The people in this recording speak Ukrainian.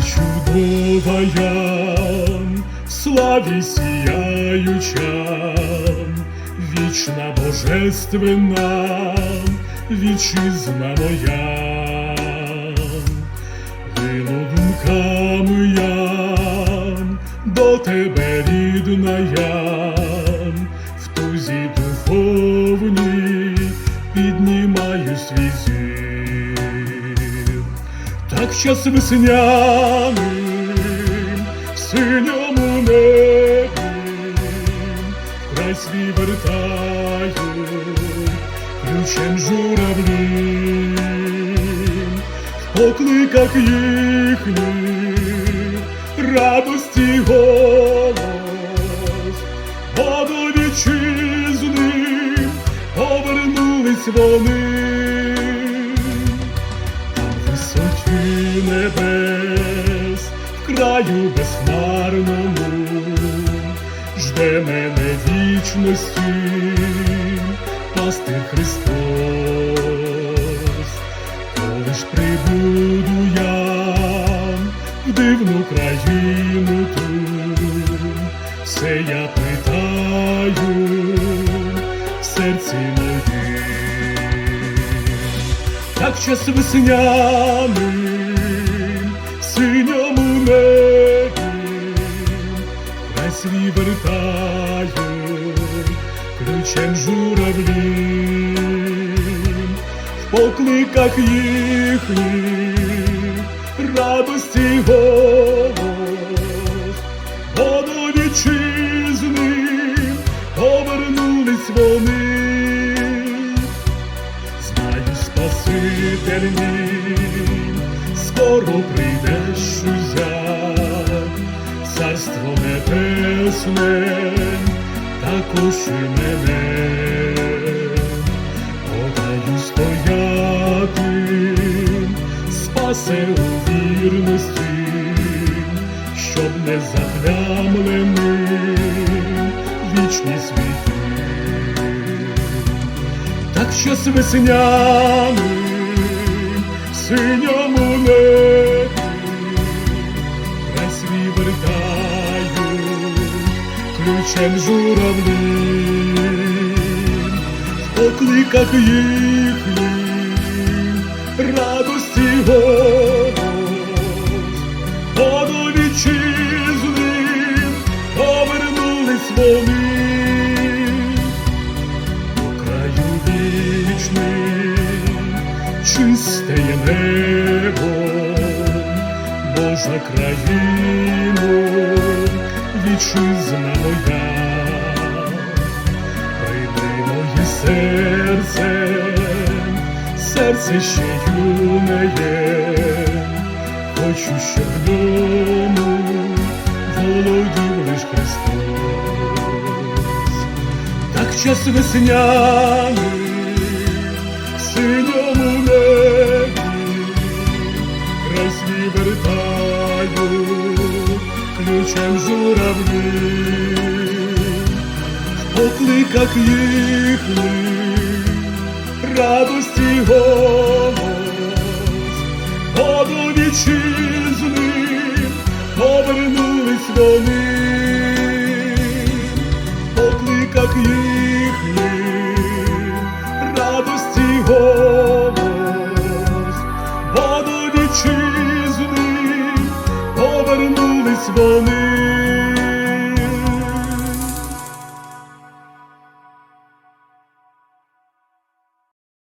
чудова я, славі сіяюча, вічна божественна, вітчизна моя, вину думками я, до тебе рідна я, в тузі духовній піднімаю свій зір. Так час весняним в синьому небі край свій вертаю ключем журавлі в покликах їхніх радості голос. Бо до вітчизни повернулись вони небес, в краю безхмарному, жде мене вічності, пастир Христос, коли ж прибуду я в дивну країну ту, все я питаю в серці моїм. Так час весняним в синьому небі край ключем журавлі в покликах їхніх радості голос бо до вітчизни повернулись вони. Знаю, Спаситель мій, скоро прийдеш небесне, також і мене, подаю стояти, спасе у вірності, щоб не заплямленим вічні світи. Так щось весняним синьому небі ключем журавлі. В покликах їхніх радості голос Бо до вітчизни повернулись вони. Краю вічним, чисте є небо, Божа країно, вітчизна моя, прийми моє серце, серце ще юне є, хочу, щоб в ньому володів лиш Христос. Так час весняний в синьому небі край свій вертаю ключем журавли. в покликах їхніх радості голос воду вітчизни повернулись вони дзвони.